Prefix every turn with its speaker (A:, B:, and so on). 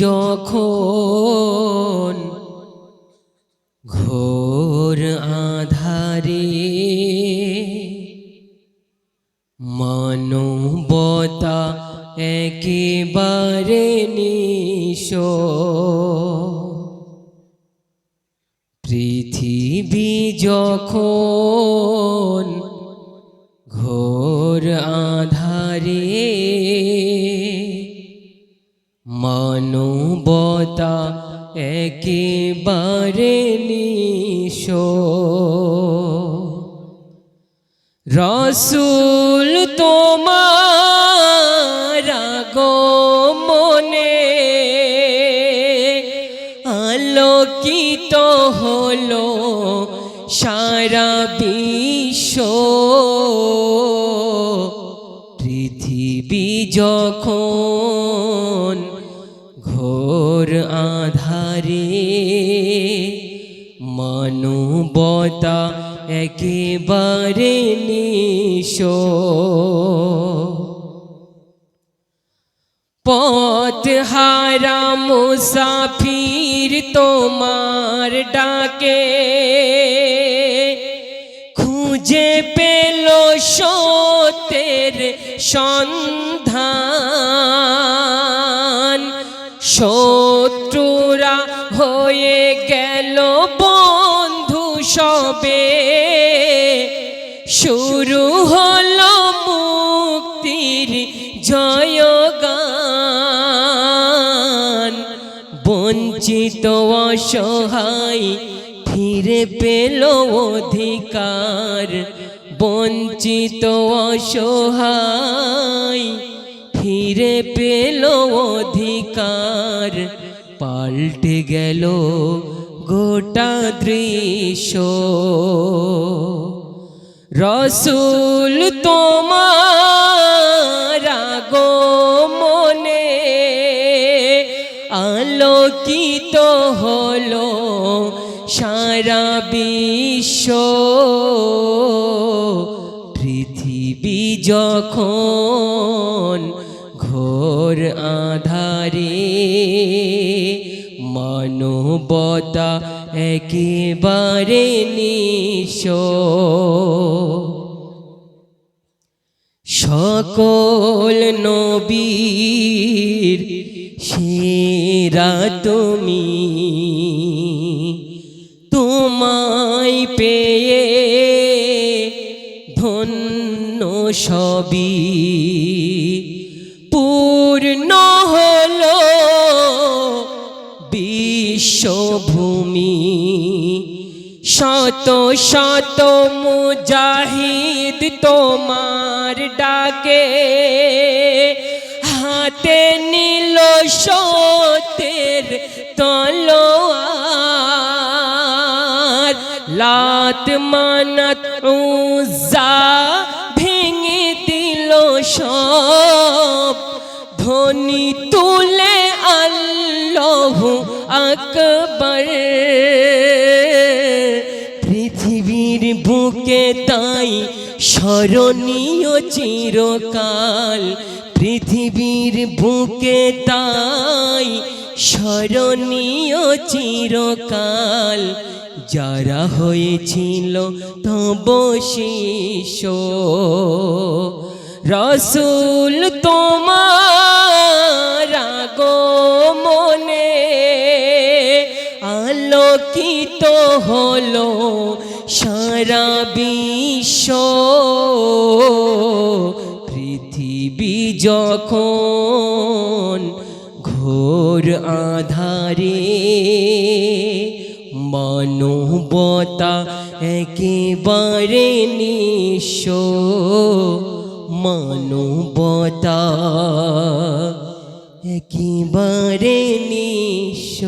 A: যখন ঘোর আধারে মানবতা একেবারে নিশ পৃথিবী যখন ঘোর আধারে একেবারে নিশ। রসুল তোমার গো মনে আলোকিত হলো সারা বিশ্ব। পৃথিবী যখন মানবতা একেবারে নিশ। পথ হারা মুসাফির তোমার ডাকে, খুঁজে পেল সত্যের সন্ধান। শত্রুরা হয়ে গেল বন্ধু সবে শুরু হলো মুক্তির জয়গান। বঞ্চিত অসহায় ফিরে পেল অধিকার। বঞ্চিত অসহায় ফিরে পেল অধিকার। পাল্টে গেল গোটা দৃশ্য। রসুল তোমার গো মনে আলোকিত হলো সারা বিশ্ব। পৃথিবী যখন ঘোর আধারে মানবতা একেবারে নিশ। সকল নবীর সেরা তুমি। তোমায় পেয়ে ধন্য সবই। বিশ্বভূমি শত শত মুজাহিদ তোমার ডাকে, হাতে নিল সতের তলোয়ার। লাত মানাত উজ্জা ভেঙে দিল সব। ধ্বনি তুলে আল্লাহ আকবর। বুকে তাই স্মরণীয় চিরকাল, পৃথিবীর বুকে তাই স্মরণীয় চিরকাল। যারা হয়েছিল তব শিষ্য, রসুল তোমার গো মনে আলোকিত হলো। সারা বিশ্ব পৃথিবী যখন ঘোর আধারে মানবতা একেবারে নিঃস্ব মানবতা একেবারে নিঃস্ব।